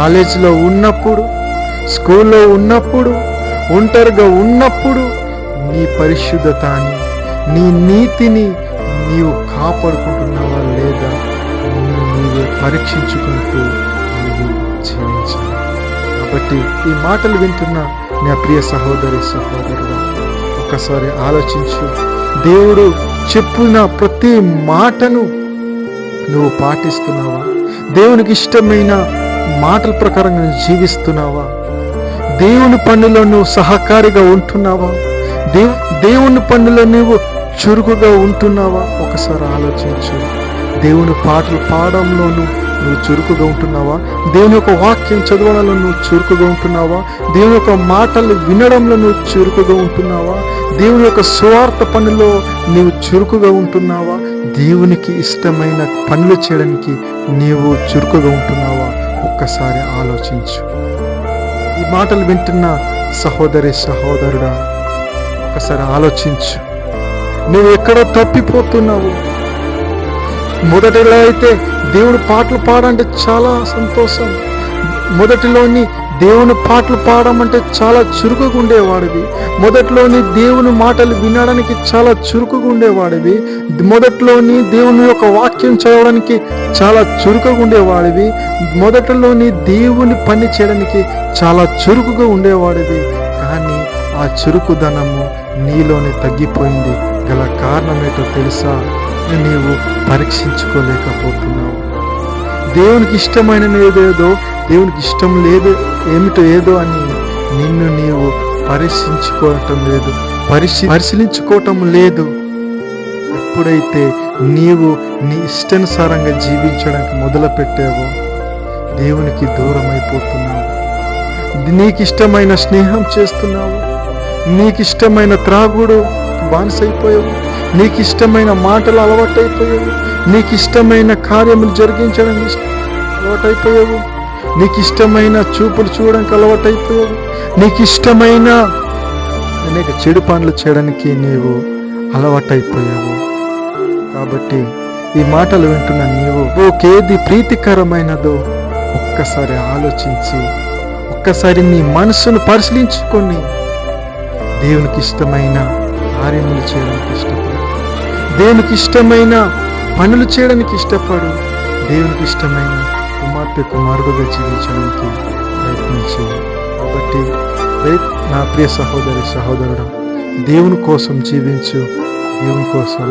కాలేజీలో ఉన్నప్పుడు స్కూల్లో ఉన్నప్పుడు ఒంటరిగా ఉన్నప్పుడు నీ పరిశుద్ధతని నీ నీతిని నీవు కాపాడుకుంటున్నావా లేదా నీవే పరీక్షించుకుంటూ నీవు జీవించాలి. కాబట్టి ఈ మాటలు వింటున్న నా ప్రియ సహోదరి సహోదరుడు ఒక్కసారి ఆలోచించు. దేవుడు చెప్పిన ప్రతి మాటను నువ్వు పాటిస్తున్నావా? దేవునికి ఇష్టమైన మాటల ప్రకారంగా నువ్వు జీవిస్తున్నావా? దేవుని పనులో నువ్వు సహకారిగా ఉంటున్నావా? దేవు దేవుని పనులో నువ్వు చురుకుగా ఉంటున్నావా? ఒకసారి ఆలోచించు. దేవుని పాటలు పాడంలోనూ నువ్వు చురుకుగా ఉంటున్నావా? దేవుని యొక్క వాక్యం చదవడంలో నువ్వు చురుకుగా ఉంటున్నావా? దేవుని యొక్క మాటలు వినడంలో నువ్వు చురుకుగా ఉంటున్నావా? దేవుని యొక్క స్వార్థ పనిలో నీవు చురుకుగా ఉంటున్నావా? దేవునికి ఇష్టమైన పనులు చేయడానికి నీవు చురుకుగా ఉంటున్నావా? ఒక్కసారి ఆలోచించు. ఈ మాటలు వింటున్న సహోదరి సహోదరుడా ఒకసారి ఆలోచించు. నువ్వు ఎక్కడో తప్పిపోతున్నావు. మొదటిలో అయితే దేవుడు పాటలు పాడంటే చాలా సంతోషం. మొదటిలోని దేవుని పాటలు పాడమంటే చాలా చురుకుగా ఉండేవాడివి. మొదట్లోని దేవుని మాటలు వినడానికి చాలా చురుకుగా ఉండేవాడివి. మొదట్లోని దేవుని యొక్క వాక్యం చదవడానికి చాలా చురుకుగా ఉండేవాడివి. మొదట్లోని దేవుని పని చేయడానికి చాలా చురుకుగా ఉండేవాడివి. కానీ ఆ చురుకుదనము నీలోనే తగ్గిపోయింది. గల కారణమేటో తెలుసా? నీవు పరీక్షించుకోలేకపోతున్నావు. దేవునికి ఇష్టమైన ఏదేదో దేవునికి ఇష్టం లేదు ఏమిటో ఏదో అని నిన్ను నీవు పరీక్షించుకోవటం లేదు. పరిశీ పరిశీలించుకోవటం లేదు. ఎప్పుడైతే నీవు నీ ఇష్టానుసారంగా జీవించడానికి మొదలుపెట్టావో దేవునికి దూరం అయిపోతున్నావు నీకు ఇష్టమైన స్నేహం చేస్తున్నావు. నీకు ఇష్టమైన త్రాగుడు బానిసైపోయావు. నీకు ఇష్టమైన మాటలు అలవాటైపోయావు. నీకు ఇష్టమైన కార్యములు జరిగించడం ఇష్ట- అలవాటైపోయావు. నీకు ఇష్టమైన చూపులు చూడడానికి అలవాటైపోయావు నీకు ఇష్టమైన అనేక చెడు పనులు చేయడానికి నీవు అలవాటైపోయావు. కాబట్టి ఈ మాటలు వింటున్న నీవు ఓకేది ప్రీతికరమైనదో ఒక్కసారి ఆలోచించి ఒక్కసారి నీ మనసును పరిశీలించుకొని దేవునికి ఇష్టమైన కార్యములు చేయడానికి ఇష్టపడు. దేవునికి ఇష్టమైన పనులు చేయడానికి ఇష్టపడు. దేవునికి ఇష్టమైన కుమార్తె కుమారుడుగా జీవించడానికి ప్రయత్నించింది కాబట్టి నా ప్రియ సహోదరి సహోదరుడు దేవుని కోసం జీవించు దేవుని కోసం